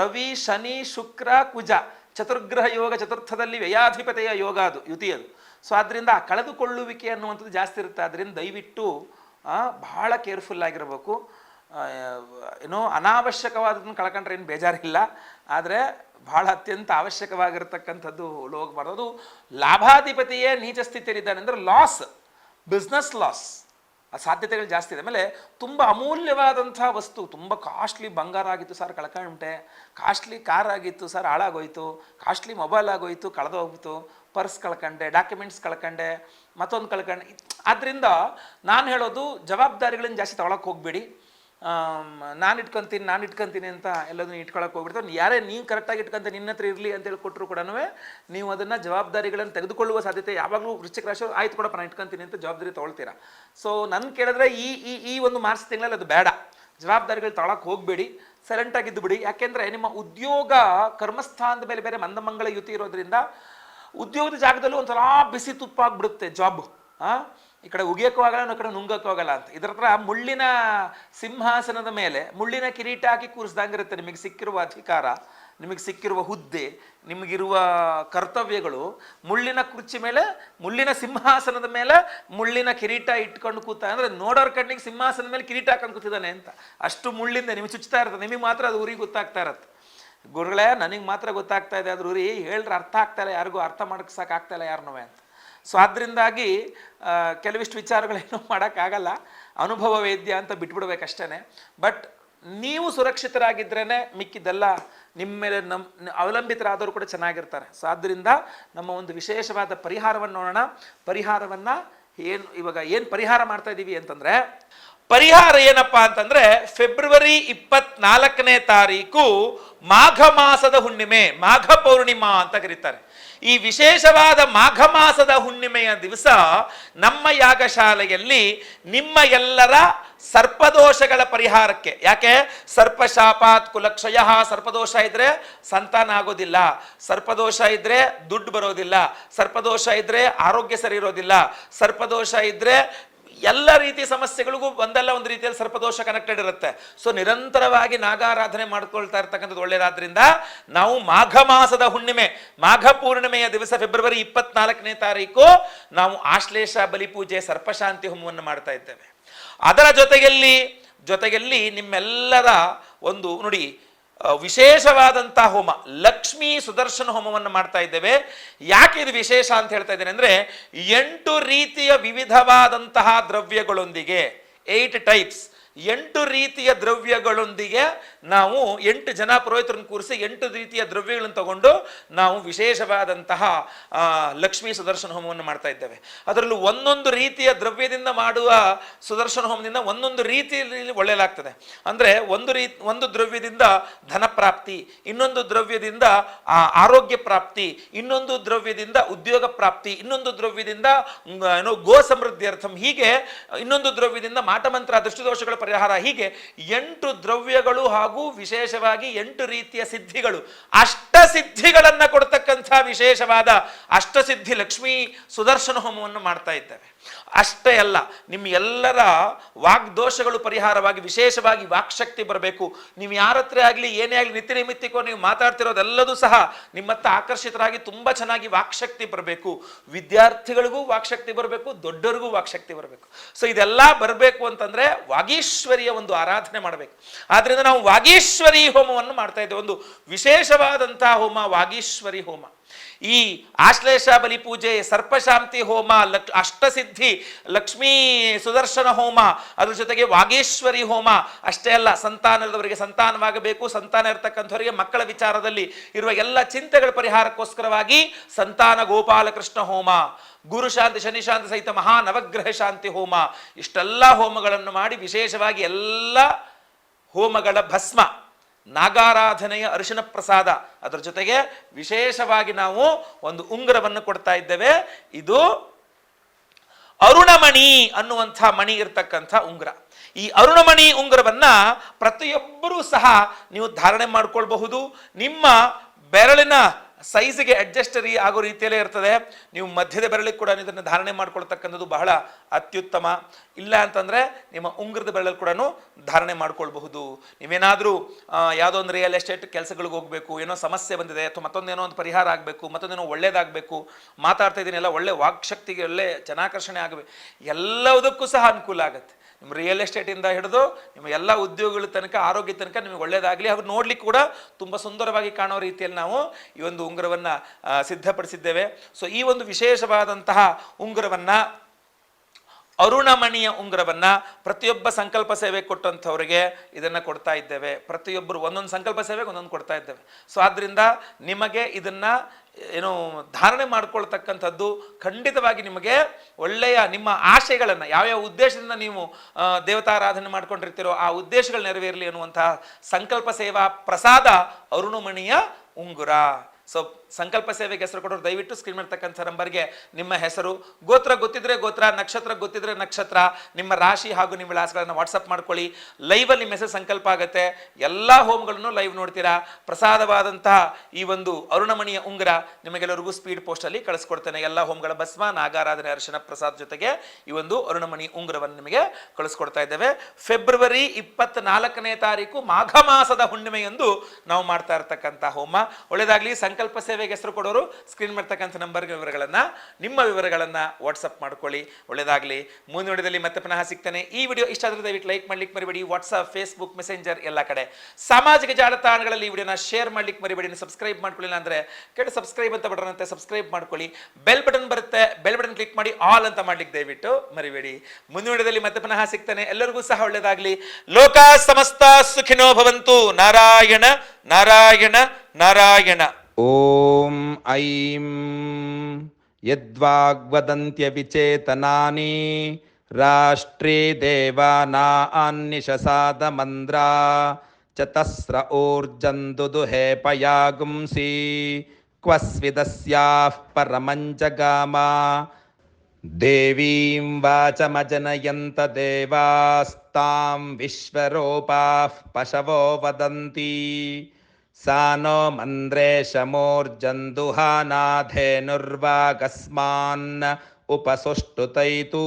ರವಿ, ಶನಿ, ಶುಕ್ರ, ಕುಜ. ಚತುರ್ಗ್ರಹ ಯೋಗ ಚತುರ್ಥದಲ್ಲಿ ವ್ಯಯಾಧಿಪತಿಯ ಯೋಗ ಅದು ಯುತಿ ಅದು ಸೊ ಆದ್ದರಿಂದ ಕಳೆದುಕೊಳ್ಳುವಿಕೆ ಅನ್ನುವಂಥದ್ದು ಜಾಸ್ತಿ ಇರುತ್ತೆ. ಅದರಿಂದ ದಯವಿಟ್ಟು ಬಹಳ ಕೇರ್ಫುಲ್ ಆಗಿರಬೇಕು. ಏನೋ ಅನಾವಶ್ಯಕವಾದದನ್ನು ಕಳ್ಕೊಂಡ್ರೆ ಏನು ಬೇಜಾರಿಲ್ಲ. ಆದರೆ ಬಹಳ ಅತ್ಯಂತ ಅವಶ್ಯಕವಾಗಿರ್ತಕ್ಕಂಥದ್ದು ಹೋಗಬಾರ್ದು ಅದು ಲಾಭಾಧಿಪತಿಯೇ ನೀಚ ಸ್ಥಿತಿಯಲ್ಲಿದ್ದಾನೆ ಅಂದರೆ ಲಾಸ್, ಬಿಸ್ನೆಸ್ ಲಾಸ್. ಆ ಸಾಧ್ಯತೆಗಳು ಜಾಸ್ತಿ ಇದೆ. ಆಮೇಲೆ ತುಂಬ ಅಮೂಲ್ಯವಾದಂಥ ವಸ್ತು, ತುಂಬ ಕಾಸ್ಟ್ಲಿ ಬಂಗಾರ ಆಗಿತ್ತು ಸರ್ ಕಳ್ಕೊಂಡ್ಬಿಟ್ಟೆ. ಕಾಸ್ಟ್ಲಿ ಕಾರ್ ಆಗಿತ್ತು ಸರ್ ಹಾಳಾಗೋಯ್ತು. ಕಾಸ್ಟ್ಲಿ ಮೊಬೈಲ್ ಆಗೋಯ್ತು ಕಳೆದೋಗ್ಬಿಟ್ಟು ಪರ್ಸ್ ಕಳ್ಕೊಂಡೆ, ಡಾಕ್ಯುಮೆಂಟ್ಸ್ ಕಳ್ಕೊಂಡೆ, ಮತ್ತೊಂದು ಕಳ್ಕೊಂಡೆ. ಆದ್ದರಿಂದ ನಾನು ಹೇಳೋದು ಜವಾಬ್ದಾರಿಗಳನ್ನ ಜಾಸ್ತಿ ತಗೊಳಕ್ಕೆ ಹೋಗಬೇಡಿ. ನಾನು ಇಟ್ಕೊಂತೀನಿ ನಾನು ಇಟ್ಕೊಂತೀನಿ ಅಂತ ಎಲ್ಲದನ್ನು ಇಟ್ಕೊಳಕ್ಕೆ ಹೋಗ್ಬಿಡ್ತಾರೆ. ಯಾರೇ, ನೀವು ಕರೆಕ್ಟಾಗಿ ಇಟ್ಕೊಂತ ನಿನ್ನ ಹತ್ರ ಇರಲಿ ಅಂತೇಳಿ ಕೊಟ್ಟರು ಕೂಡ ನೀವು ಅದನ್ನು ಜವಾಬ್ದಾರಿಗಳನ್ನು ತೆಗೆದುಕೊಳ್ಳುವ ಸಾಧ್ಯತೆ ಯಾವಾಗಲೂ ವೃಶ್ಚಿಕ ರಾಶಿ ಆಯ್ತು ಕೂಡ ನಾನು ಇಟ್ಕೊಂತೀನಿ ಅಂತ ಜವಾಬ್ದಾರಿ ತೊಗೊಳ್ತೀರಾ? ಸೊ ನನ್ನ ಕೇಳಿದ್ರೆ ಈ ಈ ಈ ಒಂದು ಮಾರ್ಚ್ ತಿಂಗಳಲ್ಲಿ ಅದು ಬೇಡ. ಜವಾಬ್ದಾರಿಗಳು ತಗೊಳಕ್ಕೆ ಹೋಗಬೇಡಿ. ಸೈಲೆಂಟಾಗಿದ್ದು ಬಿಡಿ. ಯಾಕೆಂದರೆ ನಿಮ್ಮ ಉದ್ಯೋಗ ಕರ್ಮಸ್ಥಾನದ ಮೇಲೆ ಬೇರೆ ಮಂದಮಂಗಳ ಯುತಿ ಇರೋದ್ರಿಂದ ಉದ್ಯೋಗದ ಜಾಗದಲ್ಲೂ ಒಂಥರ ಬಿಸಿ ತುಪ್ಪ ಆಗಿಬಿಡುತ್ತೆ ಜಾಬ್. ಆ? ಈ ಕಡೆ ಉಗಿಯೋಕ್ಕೂ ಆಗಲ್ಲ ಇನ್ನೊಂದ್ ಕಡೆ ನುಂಗಕ್ಕೂ ಅಂತ. ಇದರ ಹತ್ರ ಮುಳ್ಳಿನ ಸಿಂಹಾಸನದ ಮೇಲೆ ಮುಳ್ಳಿನ ಕಿರೀಟ ಹಾಕಿ ಕೂರಿಸ್ದಂಗಿರುತ್ತೆ ನಿಮಗೆ ಸಿಕ್ಕಿರುವ ಅಧಿಕಾರ, ನಿಮಗೆ ಸಿಕ್ಕಿರುವ ಹುದ್ದೆ, ನಿಮಗಿರುವ ಕರ್ತವ್ಯಗಳು, ಮುಳ್ಳಿನ ಕುರ್ಚಿ ಮೇಲೆ, ಮುಳ್ಳಿನ ಸಿಂಹಾಸನದ ಮೇಲೆ ಮುಳ್ಳಿನ ಕಿರೀಟ ಇಟ್ಕೊಂಡು ಕೂತ ಅಂದ್ರೆ ನೋಡೋರ ಕಣ್ಣಿಗೆ ಸಿಂಹಾಸನದ ಮೇಲೆ ಕಿರೀಟ ಹಾಕೊಂಡು ಕೂತಿದ್ದಾನೆ ಅಂತ. ಅಷ್ಟು ಮುಳ್ಳಿಂದ ನಿಮಗೆ ಚುಚ್ತಾ ಇರುತ್ತೆ. ನಿಮಗೆ ಮಾತ್ರ ಅದು ಊರಿಗೆ ಗೊತ್ತಾಗ್ತಾ ಇರತ್ತೆ. ಗುರುಗಳೇ, ನನಗೆ ಮಾತ್ರ ಗೊತ್ತಾಗ್ತಾ ಇದೆ. ಅದ್ರ ಊರಿ ಹೇಳ್ರೆ ಅರ್ಥ ಆಗ್ತಾ ಇಲ್ಲ. ಯಾರಿಗೂ ಅರ್ಥ ಮಾಡಕ್ಕೆ ಆಗ್ತಾ ಇಲ್ಲ ಯಾರನ್ನೂ ಅಂತ. ಸೊ ಆದ್ರಿಂದಾಗಿ ಆ, ಕೆಲವಿಷ್ಟು ವಿಚಾರಗಳೇನು ಮಾಡೋಕ್ಕಾಗಲ್ಲ. ಅನುಭವ ವೇದ್ಯ ಅಂತ ಬಿಟ್ಬಿಡ್ಬೇಕಷ್ಟೇ ಬಟ್ ನೀವು ಸುರಕ್ಷಿತರಾಗಿದ್ರೇ ಮಿಕ್ಕಿದ್ದೆಲ್ಲ ನಿಮ್ಮ ಮೇಲೆ ನಮ್ಮ ಅವಲಂಬಿತರಾದವರು ಕೂಡ ಚೆನ್ನಾಗಿರ್ತಾರೆ. ಸೊ ಆದ್ದರಿಂದ ನಮ್ಮ ಒಂದು ವಿಶೇಷವಾದ ಪರಿಹಾರವನ್ನು ನೋಡೋಣ. ಪರಿಹಾರವನ್ನು ಏನು ಇವಾಗ ಏನು ಪರಿಹಾರ ಮಾಡ್ತಾ ಇದ್ದೀವಿ ಅಂತಂದರೆ ಪರಿಹಾರ ಏನಪ್ಪ ಅಂತಂದ್ರೆ ಫೆಬ್ರವರಿ ಇಪ್ಪತ್ನಾಲ್ಕನೇ ತಾರೀಕು ಮಾಘ ಮಾಸದ ಹುಣ್ಣಿಮೆ, ಮಾಘ ಪೌರ್ಣಿಮಾ ಅಂತ ಕರೀತಾರೆ. ಈ ವಿಶೇಷವಾದ ಮಾಘ ಮಾಸದ ಹುಣ್ಣಿಮೆಯ ದಿವಸ ನಮ್ಮ ಯಾಗಶಾಲೆಯಲ್ಲಿ ನಿಮ್ಮ ಎಲ್ಲರ ಸರ್ಪದೋಷಗಳ ಪರಿಹಾರಕ್ಕೆ, ಯಾಕೆ? ಸರ್ಪಶಾಪಾತ್ ಕುಲಕ್ಷಯ ಸರ್ಪದೋಷ ಇದ್ರೆ ಸಂತಾನ ಆಗೋದಿಲ್ಲ, ಸರ್ಪದೋಷ ಇದ್ರೆ ದುಡ್ಡು ಬರೋದಿಲ್ಲ, ಸರ್ಪದೋಷ ಇದ್ರೆ ಆರೋಗ್ಯ ಸರಿ ಇರೋದಿಲ್ಲ, ಸರ್ಪದೋಷ ಇದ್ರೆ ಎಲ್ಲ ರೀತಿ ಸಮಸ್ಯೆಗಳಿಗೂ ಒಂದಲ್ಲ ಒಂದು ರೀತಿಯಲ್ಲಿ ಸರ್ಪದೋಷ ಕನೆಕ್ಟೆಡ್ ಇರುತ್ತೆ. ಸೊ ನಿರಂತರವಾಗಿ ನಾಗಾರಾಧನೆ ಮಾಡ್ಕೊಳ್ತಾ ಇರ್ತಕ್ಕಂಥದ್ದು ಒಳ್ಳೆಯದಾದ್ರಿಂದ ನಾವು ಮಾಘ ಮಾಸದ ಹುಣ್ಣಿಮೆ, ಮಾಘ ಪೂರ್ಣಿಮೆಯ ದಿವಸ ಫೆಬ್ರವರಿ ಇಪ್ಪತ್ನಾಲ್ಕನೇ ತಾರೀಕು ನಾವು ಆಶ್ಲೇಷ ಬಲಿಪೂಜೆ ಸರ್ಪಶಾಂತಿ ಹೋಮವನ್ನು ಮಾಡ್ತಾ ಇದ್ದೇವೆ. ಅದರ ಜೊತೆಯಲ್ಲಿ ಜೊತೆಯಲ್ಲಿ ನಿಮ್ಮೆಲ್ಲರ ಒಂದು, ನೋಡಿ ವಿಶೇಷವಾದಂತಹ ಹೋಮ, ಲಕ್ಷ್ಮೀ ಸುದರ್ಶನ ಹೋಮವನ್ನು ಮಾಡ್ತಾ ಇದ್ದೇವೆ. ಯಾಕೆ ಇದು ವಿಶೇಷ ಅಂತ ಹೇಳ್ತಾ ಇದ್ದೇನೆ ಅಂದ್ರೆ, ಎಂಟು ರೀತಿಯ ವಿವಿಧವಾದಂತಹ ದ್ರವ್ಯಗಳೊಂದಿಗೆ ಏಟ್ ಟೈಪ್ಸ್ ಎಂಟು ರೀತಿಯ ದ್ರವ್ಯಗಳೊಂದಿಗೆ ನಾವು ಎಂಟು ಜನ ಪುರೋಹಿತರನ್ನು ಕೂರಿಸಿ ಎಂಟು ರೀತಿಯ ದ್ರವ್ಯಗಳನ್ನು ತಗೊಂಡು ನಾವು ವಿಶೇಷವಾದಂತಹ ಲಕ್ಷ್ಮೀ ಸುದರ್ಶನ ಹೋಮವನ್ನು ಮಾಡ್ತಾ ಇದ್ದೇವೆ. ಅದರಲ್ಲೂ ಒಂದೊಂದು ರೀತಿಯ ದ್ರವ್ಯದಿಂದ ಮಾಡುವ ಸುದರ್ಶನ ಹೋಮದಿಂದ ಒಂದೊಂದು ರೀತಿಯಲ್ಲಿ ಒಳ್ಳೆಯಲಾಗ್ತದೆ. ಅಂದರೆ ಒಂದು ರೀ, ಒಂದು ದ್ರವ್ಯದಿಂದ ಧನ ಪ್ರಾಪ್ತಿ, ಇನ್ನೊಂದು ದ್ರವ್ಯದಿಂದ ಆರೋಗ್ಯ ಪ್ರಾಪ್ತಿ, ಇನ್ನೊಂದು ದ್ರವ್ಯದಿಂದ ಉದ್ಯೋಗ ಪ್ರಾಪ್ತಿ, ಇನ್ನೊಂದು ದ್ರವ್ಯದಿಂದ ಏನೋ ಗೋ ಸಮೃದ್ಧಿಯರ್ಥಂ, ಹೀಗೆ ಇನ್ನೊಂದು ದ್ರವ್ಯದಿಂದ ಮಾಟಮಂತ್ರ, ದೃಷ್ಟಿದೋಷಗಳ ಪರಿಹಾರ, ಹೀಗೆ ಎಂಟು ದ್ರವ್ಯಗಳು ಹಾಗೂ ವಿಶೇಷವಾಗಿ ಎಂಟು ರೀತಿಯ ಸಿದ್ಧಿಗಳು. ಅಷ್ಟ ಸಿದ್ಧಿಗಳನ್ನು ಕೊಡ್ತಕ್ಕಂಥ ವಿಶೇಷವಾದ ಅಷ್ಟಸಿದ್ಧಿ ಲಕ್ಷ್ಮೀ ಸುದರ್ಶನ ಹೋಮವನ್ನು ಮಾಡ್ತಾ ಇದ್ದೇವೆ. ಅಷ್ಟೇ ಅಲ್ಲ ನಿಮ್ಮ ಎಲ್ಲರ ವಾಗ್ದೋಷಗಳು ಪರಿಹಾರವಾಗಿ ವಿಶೇಷವಾಗಿ ವಾಕ್ಶಕ್ತಿ ಬರಬೇಕು. ನೀವು ಯಾರ ಹತ್ರ ಆಗಲಿ, ಏನೇ ಆಗಲಿ, ನಿತ್ಯ ನಿಮಿತ್ತಿಕೋ ನೀವು ಮಾತಾಡ್ತಿರೋದೆಲ್ಲದೂ ಸಹ ನಿಮ್ಮತ್ತ ಆಕರ್ಷಿತರಾಗಿ ತುಂಬ ಚೆನ್ನಾಗಿ ವಾಕ್ಶಕ್ತಿ ಬರಬೇಕು. ವಿದ್ಯಾರ್ಥಿಗಳಿಗೂ ವಾಕ್ಶಕ್ತಿ ಬರಬೇಕು, ದೊಡ್ಡರಿಗೂ ವಾಕ್ಶಕ್ತಿ ಬರಬೇಕು. ಸೊ ಇದೆಲ್ಲ ಬರಬೇಕು ಅಂತಂದ್ರೆ ವಾಗೀಶ್ವರಿಯ ಒಂದು ಆರಾಧನೆ ಮಾಡಬೇಕು. ಆದ್ದರಿಂದ ನಾವು ವಾಗೀಶ್ವರಿ ಹೋಮವನ್ನು ಮಾಡ್ತಾ ಇದ್ದೆ. ಒಂದು ವಿಶೇಷವಾದಂತಹ ಹೋಮ, ವಾಗೀಶ್ವರಿ ಹೋಮ. ಈ ಆಶ್ಲೇಷ ಬಲಿ ಪೂಜೆ, ಸರ್ಪಶಾಂತಿ ಹೋಮ, ಲಕ್, ಅಷ್ಟಸಿದ್ಧಿ, ಲಕ್ಷ್ಮೀ ಸುದರ್ಶನ ಹೋಮ, ಅದ್ರ ಜೊತೆಗೆ ವಾಗೇಶ್ವರಿ ಹೋಮ. ಅಷ್ಟೇ ಅಲ್ಲ ಸಂತಾನದವರಿಗೆ ಸಂತಾನವಾಗಬೇಕು. ಸಂತಾನ ಇರತಕ್ಕಂಥವರಿಗೆ ಮಕ್ಕಳ ವಿಚಾರದಲ್ಲಿ ಇರುವ ಎಲ್ಲ ಚಿಂತೆಗಳ ಪರಿಹಾರಕ್ಕೋಸ್ಕರವಾಗಿ ಸಂತಾನ ಗೋಪಾಲಕೃಷ್ಣ ಹೋಮ, ಗುರು ಶಾಂತಿ, ಶನಿ ಶಾಂತಿ ಸಹಿತ ಮಹಾ ನವಗ್ರಹ ಶಾಂತಿ ಹೋಮ. ಇಷ್ಟೆಲ್ಲ ಹೋಮಗಳನ್ನು ಮಾಡಿ ವಿಶೇಷವಾಗಿ ಎಲ್ಲ ಹೋಮಗಳ ಭಸ್ಮ, ನಾಗಾರಾಧನೆಯ ಅರಿಶಿನ ಪ್ರಸಾದ. ಅದರ ಜೊತೆಗೆ ವಿಶೇಷವಾಗಿ ನಾವು ಒಂದು ಉಂಗುರವನ್ನು ಕೊಡ್ತಾ ಇದ್ದೇವೆ. ಇದು ಅರುಣಮಣಿ ಅನ್ನುವಂಥ ಮಣಿ ಇರ್ತಕ್ಕಂಥ ಉಂಗುರ. ಈ ಅರುಣಮಣಿ ಉಂಗುರವನ್ನ ಪ್ರತಿಯೊಬ್ಬರೂ ಸಹ ನೀವು ಧಾರಣೆ ಮಾಡಿಕೊಳ್ಬಹುದು. ನಿಮ್ಮ ಬೆರಳಿನ ಸೈಜ್ಗೆ ಅಡ್ಜಸ್ಟರಿ ಆಗೋ ರೀತಿಯಲ್ಲೇ ಇರ್ತದೆ. ನೀವು ಮಧ್ಯದ ಬೆರಳಿಗೆ ಕೂಡ ಇದನ್ನು ಧಾರಣೆ ಮಾಡ್ಕೊಳ್ತಕ್ಕಂಥದ್ದು ಬಹಳ ಅತ್ಯುತ್ತಮ. ಇಲ್ಲ ಅಂತಂದರೆ ನಿಮ್ಮ ಉಂಗ್ರದ ಬೆರಳಲ್ಲಿ ಕೂಡ ಧಾರಣೆ ಮಾಡ್ಕೊಳ್ಬಹುದು. ನೀವೇನಾದರೂ ಯಾವುದೋ ಒಂದು ರಿಯಲ್ ಎಸ್ಟೇಟ್ ಕೆಲಸಗಳಿಗೆ ಹೋಗಬೇಕು, ಏನೋ ಸಮಸ್ಯೆ ಬಂದಿದೆ, ಅಥವಾ ಮತ್ತೊಂದೇನೋ ಒಂದು ಪರಿಹಾರ ಆಗಬೇಕು ಮತ್ತೊಂದೇನೋ ಒಳ್ಳೇದಾಗಬೇಕು, ಮಾತಾಡ್ತಾ ಇದ್ದೀನಿ ಎಲ್ಲ ಒಳ್ಳೆ ವಾಕ್ಶಕ್ತಿಗೆ ಒಳ್ಳೆ ಜನಾಕರ್ಷಣೆ ಆಗಬೇಕು, ಎಲ್ಲದಕ್ಕೂ ಸಹ ಅನುಕೂಲ ಆಗುತ್ತೆ. ನಿಮ್ಮ ರಿಯಲ್ ಎಸ್ಟೇಟಿಂದ ಹಿಡಿದು ನಿಮ್ಮ ಎಲ್ಲ ಉದ್ಯೋಗಗಳ ತನಕ, ಆರೋಗ್ಯ ತನಕ ನಿಮಗೆ ಒಳ್ಳೆಯದಾಗಲಿ ಹಾಗೂ ನೋಡ್ಲಿಕ್ಕೆ ಕೂಡ ತುಂಬ ಸುಂದರವಾಗಿ ಕಾಣೋ ರೀತಿಯಲ್ಲಿ ನಾವು ಈ ಒಂದು ಉಂಗುರವನ್ನು ಸಿದ್ಧಪಡಿಸಿದ್ದೇವೆ. ಸೊ ಈ ಒಂದು ವಿಶೇಷವಾದಂತಹ ಉಂಗುರವನ್ನು ಅರುಣಮಣಿಯ ಉಂಗುರವನ್ನ ಪ್ರತಿಯೊಬ್ಬ ಸಂಕಲ್ಪ ಸೇವೆ ಕೊಟ್ಟಂಥವ್ರಿಗೆ ಇದನ್ನ ಕೊಡ್ತಾ ಇದ್ದೇವೆ. ಪ್ರತಿಯೊಬ್ಬರು ಒಂದೊಂದು ಸಂಕಲ್ಪ ಸೇವೆಗೆ ಒಂದೊಂದು ಕೊಡ್ತಾ ಇದ್ದೇವೆ. ಸೊ ಆದ್ರಿಂದ ನಿಮಗೆ ಇದನ್ನ ಏನು ಧಾರಣೆ ಮಾಡ್ಕೊಳ್ತಕ್ಕಂಥದ್ದು ಖಂಡಿತವಾಗಿ ನಿಮಗೆ ಒಳ್ಳೆಯ ನಿಮ್ಮ ಆಶಯಗಳನ್ನು ಯಾವ್ಯಾವ ಉದ್ದೇಶದಿಂದ ನೀವು ದೇವತಾರಾಧನೆ ಮಾಡ್ಕೊಂಡಿರ್ತೀರೋ ಆ ಉದ್ದೇಶಗಳು ನೆರವೇರಲಿ ಅನ್ನುವಂತಹ ಸಂಕಲ್ಪ ಸೇವಾ ಪ್ರಸಾದ ಅರುಣಮಣಿಯ ಉಂಗುರ. ಸೊ ಸಂಕಲ್ಪ ಸೇವೆಗೆ ಹೆಸರು ಕೊಡೋರು ದಯವಿಟ್ಟು ಸ್ಕ್ರೀನ್ ಮಾಡ್ತಕ್ಕಂಥ ನಂಬರ್ಗೆ ನಿಮ್ಮ ಹೆಸರು, ಗೋತ್ರ ಗೊತ್ತಿದ್ರೆ ಗೋತ್ರ, ನಕ್ಷತ್ರ ಗೊತ್ತಿದ್ರೆ ನಕ್ಷತ್ರ, ನಿಮ್ಮ ರಾಶಿ ಹಾಗೂ ನಿಮ್ಮ ವಿಳಾಸಗಳನ್ನು ವಾಟ್ಸಪ್ ಮಾಡ್ಕೊಳ್ಳಿ. ಲೈವಲ್ಲಿ ನಿಮ್ಮ ಹೆಸರು ಸಂಕಲ್ಪ ಆಗುತ್ತೆ. ಎಲ್ಲ ಹೋಮ್ಗಳನ್ನು ಲೈವ್ ನೋಡ್ತೀರಾ. ಪ್ರಸಾದವಾದಂತಹ ಈ ಒಂದು ಅರುಣಮಣಿಯ ಉಂಗುರ ನಿಮಗೆಲ್ಲರಿಗೂ ಸ್ಪೀಡ್ ಪೋಸ್ಟಲ್ಲಿ ಕಳಿಸ್ಕೊಡ್ತೇನೆ. ಎಲ್ಲ ಹೋಮ್ಗಳ ಭಸ್ಮ, ನಾಗಾರಾಧನೆ, ಅರ್ಶನ, ಪ್ರಸಾದ್ ಜೊತೆಗೆ ಈ ಒಂದು ಅರುಣಮಣಿ ಉಂಗುರವನ್ನು ನಿಮಗೆ ಕಳಿಸ್ಕೊಡ್ತಾ ಇದ್ದೇವೆ. ಫೆಬ್ರವರಿ ಇಪ್ಪತ್ನಾಲ್ಕನೇ ತಾರೀಕು ಮಾಘ ಮಾಸದ ಹುಣ್ಣಿಮೆಯಂದು ನಾವು ಮಾಡ್ತಾ ಇರ್ತಕ್ಕಂಥ ಹೋಮ. ಒಳ್ಳೇದಾಗ್ಲಿ ಸಂಕಲ್ಪ ಸೇವೆಗೆ ಹೆಸರು ಕೊಡೋರು ಸ್ಕ್ರೀನ್ ಮಾಡ್ತಕ್ಕಂಥ ನಂಬರ್ ವಿವರಗಳನ್ನು, ನಿಮ್ಮ ವಿವರಗಳನ್ನು ವಾಟ್ಸಪ್ ಮಾಡ್ಕೊಳ್ಳಿ. ಒಳ್ಳೆಯದಾಗಲಿ ಮುಂದಿನ ವಿಡಿಯೋದಲ್ಲಿ ಮತ್ತೆ ಪುನಃ ಸಿಗ್ತಾನೆ. ಈ ವಿಡಿಯೋ ಇಷ್ಟ ಆದರೆ ದಯವಿಟ್ಟು ಲೈಕ್ ಮಾಡ್ಲಿಕ್ಕೆ ಮರಿಬೇಡಿ. ವಾಟ್ಸಪ್ ಫೇಸ್ಬುಕ್ ಮೆಸೆಂಜರ್ ಎಲ್ಲ ಕಡೆ. ಸಾಮಾಜಿಕ ಜಾಲತಾಣಗಳಲ್ಲಿ ಈ ವಿಡಿಯೋನ ಶೇರ್ ಮಾಡ್ಲಿಕ್ಕೆ ಮರಿಬೇಡಿ. ಸಬ್ಸ್ಕ್ರೈಬ್ ಮಾಡ್ಕೊಳ್ಳಿಲ್ಲ ಅಂದರೆ ಕೆಳ ಸಬ್ಸ್ಕ್ರೈಬ್ ಅಂತ ಬಟನ್ ಅಂತ ಸಬ್ಸ್ಕ್ರೈಬ್ ಮಾಡ್ಕೊಳ್ಳಿ. ಬೆಲ್ ಬಟನ್ ಬರುತ್ತೆ. ಬೆಲ್ ಬಟನ್ ಕ್ಲಿಕ್ ಮಾಡಿ ಆಲ್ ಅಂತ ಮಾಡ್ಲಿಕ್ಕೆ ದಯವಿಟ್ಟು ಮರಿಬೇಡಿ. ಮುಂದಿನ ವಿಡಿಯೋದಲ್ಲಿ ಮತ್ತೆ ಪುನಃ ಸಿಗ್ತಾನೆ. ಎಲ್ಲರಿಗೂ ಸಹ ಒಳ್ಳೆಯದಾಗಲಿ ಲೋಕ ಸಮಸ್ತ ಸುಖಿನೋ ಭವಂತು. ನಾರಾಯಣ ನಾರಾಯಣ ನಾರಾಯಣ. ॐ ऐं यद्वाग्वदन्त्यविचेतनानि राष्ट्रे देवानान्निशसादमन्द्रा चतस्र ऊर्जन्दुदुहे पयागुंसि क्व स्विदस्याः परमं जगामा देवीं वाचमजनयन्त देवास्तां विश्वरूपाः पशवो वदन्ति सा नो मन्द्रेशमूर्जन्दुहानाधेनुर्वागस्मान् उपसुष्टुतैतु